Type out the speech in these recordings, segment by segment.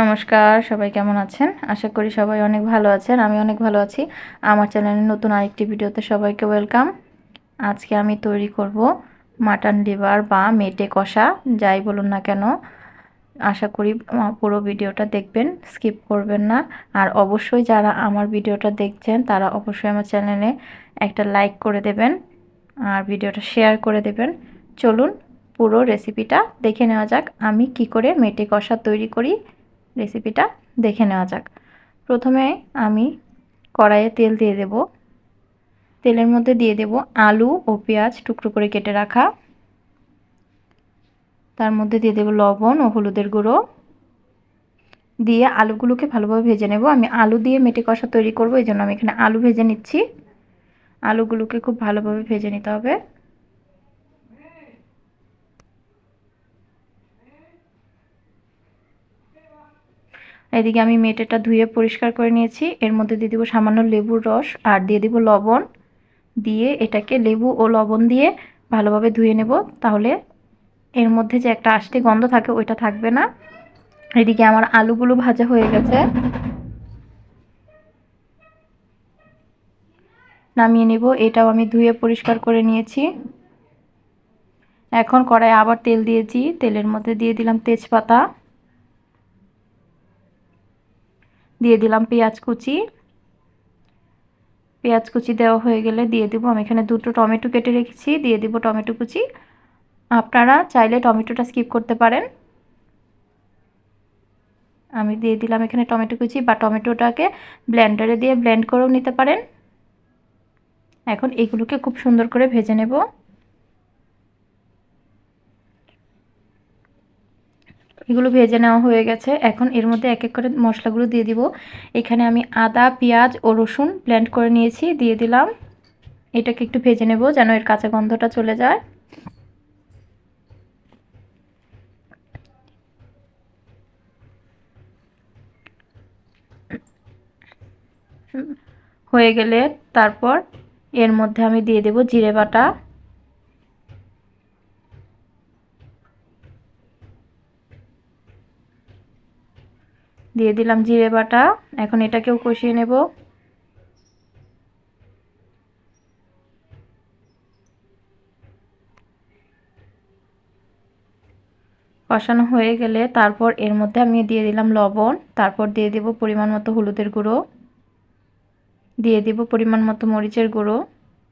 নমস্কার, সবাই কেমন আছেন? আশা করি সবাই অনেক ভালো আছেন, আমি অনেক ভালো আছি। আমার চ্যানেলের নতুন আরেকটি ভিডিওতে সবাইকে ওয়েলকাম। আজকে আমি তৈরি করব মাটন লিভার বা মেটে কষা, যাই বলুন না কেন। আশা করি পুরো ভিডিওটা দেখবেন, স্কিপ করবেন না। আর অবশ্যই যারা আমার ভিডিওটা দেখছেন, তারা অবশ্যই আমার চ্যানেলে একটা লাইক করে দেবেন আর ভিডিওটা শেয়ার করে দেবেন। চলুন পুরো রেসিপিটা দেখে নেওয়া যাক, আমি কি করে মেটে কষা তৈরি করি রেসিপিটা দেখে নেওয়া যাক। প্রথমে আমি কড়াইয়ে তেল দিয়ে দেব। তেলের মধ্যে দিয়ে দেব আলু ও পেঁয়াজ টুকরো করে কেটে রাখা। তার মধ্যে দিয়ে দেব লবণ ও হলুদের গুঁড়ো। দিয়ে আলুগুলোকে ভালোভাবে ভেজে নেব। আমি আলু দিয়ে মেটে কষা তৈরি করব, এই জন্য আমি এখানে আলু ভেজে নিচ্ছি। আলুগুলোকে খুব ভালোভাবে ভেজে নিতে হবে। এদিকে আমি মেটেটা ধুয়ে পরিষ্কার করে নিয়েছি। এর মধ্যে দিয়ে দেবো সামান্য লেবুর রস আর দিয়ে দিব লবণ। দিয়ে এটাকে লেবু ও লবণ দিয়ে ভালোভাবে ধুয়ে নেব। তাহলে এর মধ্যে যে একটা আষ্টে গন্ধ থাকে ওইটা থাকবে না। এদিকে আমার আলুগুলো ভাজা হয়ে গেছে। নামিয়ে নেব। এটাও আমি ধুয়ে পরিষ্কার করে নিয়েছি। এখন কড়াই আবার তেল দিয়েছি। তেলের মধ্যে দিয়ে দিলাম তেজপাতা। দিয়ে দিলাম পেঁয়াজ কুচি। পেঁয়াজ কুচি দেওয়া হয়ে গেলে দিয়ে দিব, আমি এখানে দুটো টমেটো কেটে রেখেছি, দিয়ে দিব টমেটো কুচি। আপনারা চাইলে টমেটোটা স্কিপ করতে পারেন। আমি দিয়ে দিলাম এখানে টমেটো কুচি বা টমেটোটাকে ব্লেন্ডারে দিয়ে ব্লেন্ড করেও নিতে পারেন। এখন এগুলোকে খুব সুন্দর করে ভেজে নেব। এগুলো ভেজে নেওয়া হয়ে গেছে। এখন এর মধ্যে এক এক করে মশলাগুলো দিয়ে দিব। এখানে আমি আদা, পেঁয়াজ ও রসুন ব্লেন্ড করে নিয়েছি। দিয়ে দিলাম। এটাকে একটু ভেজে নেব যেন এর কাঁচা গন্ধটা চলে যায়। হয়ে গেলে তারপর এর মধ্যে আমি দিয়ে দেব জিরে বাটা। দিয়ে দিলাম জিরে বাটা। এখন এটাকেও কষিয়ে নেব। কষানো হয়ে গেলে তারপর এর মধ্যে আমি দিয়ে দিলাম লবণ। তারপর দিয়ে দেব পরিমাণ মতো হলুদের গুঁড়ো। দিয়ে দেব পরিমাণ মতো মরিচের গুঁড়ো।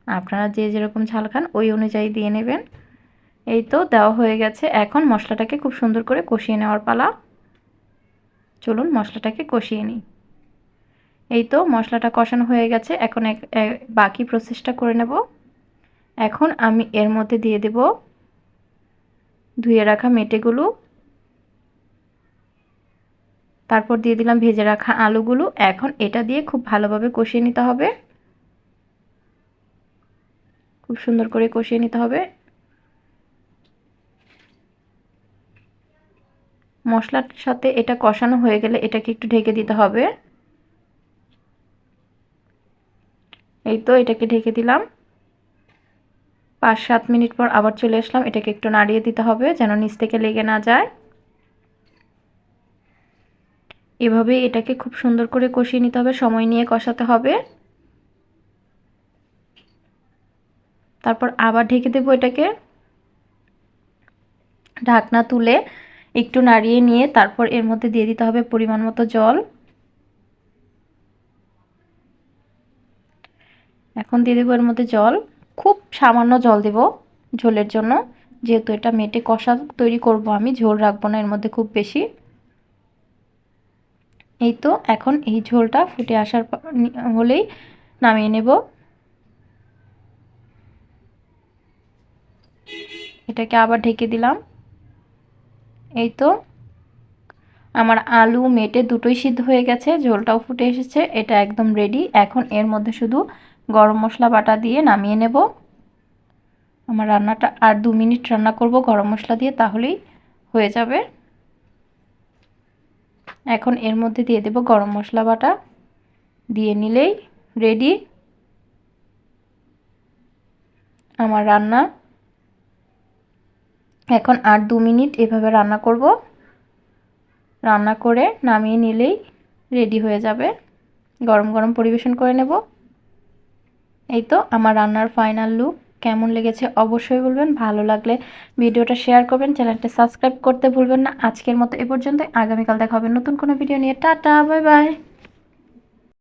আপনারা যে যেরকম ঝাল খান ওই অনুযায়ী দিয়ে নেবেন। এই তো দেওয়া হয়ে গেছে। এখন মশলাটাকে খুব সুন্দর করে কষিয়ে নেওয়ার পালা। চলুন মশলাটাকে কষিয়ে নিই। এই তো মশলাটা কষানো হয়ে গেছে, এখন এক বাকি প্রসেসটা করে নেব। এখন আমি এর মধ্যে দিয়ে দেব ধুয়ে রাখা মেটেগুলো। তারপর দিয়ে দিলাম ভেজে রাখা আলুগুলো। এখন এটা দিয়ে খুব ভালোভাবে কষিয়ে নিতে হবে। খুব সুন্দর করে কষিয়ে নিতে হবে। মশলার সাথে এটা কষানো হয়ে গেলে এটাকে একটু ঢেকে দিতে হবে। এই তো এটাকে ঢেকে দিলাম। পাঁচ সাত মিনিট পর আবার চলে আসলাম, এটাকে একটু নাড়িয়ে দিতে হবে যেন নিচ থেকে লেগে না যায়। এভাবে এটাকে খুব সুন্দর করে কষিয়ে নিতে হবে, সময় নিয়ে কষাতে হবে। তারপর আবার ঢেকে দেবো এটাকে। ঢাকনা তুলে একটু নাড়িয়ে নিয়ে তারপর এর মধ্যে দিয়ে দিতে হবে পরিমাণ মতো জল। এখন দিয়ে দেবো এর মধ্যে জল। খুব সামান্য জল দেব ঝোলের জন্য। যেহেতু এটা মেটে কষা তৈরি করব আমি, ঝোল রাখব না এর মধ্যে খুব বেশি। এই তো এখন এই ঝোলটা ফুটে আসার হলেই নামিয়ে নেব। এটাকে আবার ঢেকে দিলাম। এই তো। আমার আলু মেটে দুটোই সিদ্ধ হয়ে গেছে, ঝোলটাও ফুটে এসেছে, এটা একদম রেডি এখন এর মধ্যে শুধু গরম মশলা বাটা দিয়ে নামিয়ে নেব। আমার রান্নাটা আর দু মিনিট রান্না করব গরম মশলা দিয়ে, তাহলেই হয়ে যাবে। এখন এর মধ্যে দিয়ে দেব গরম মশলা বাটা। দিয়ে নিলেই রেডি আমার রান্না এখন আর দু মিনিট এভাবে রান্না করব। রান্না করে নামিয়ে নিলেই রেডি হয়ে যাবে। গরম গরম পরিবেশন করে নেব। এই তো আমার রান্নার ফাইনাল লুক। কেমন লেগেছে অবশ্যই বলবেন। ভালো লাগলে ভিডিওটা শেয়ার করবেন। চ্যানেলটা সাবস্ক্রাইব করতে ভুলবেন না। আজকের মতো এ পর্যন্ত আগামীকাল দেখা হবে নতুন কোনো ভিডিও নিয়ে। Tata, bye bye.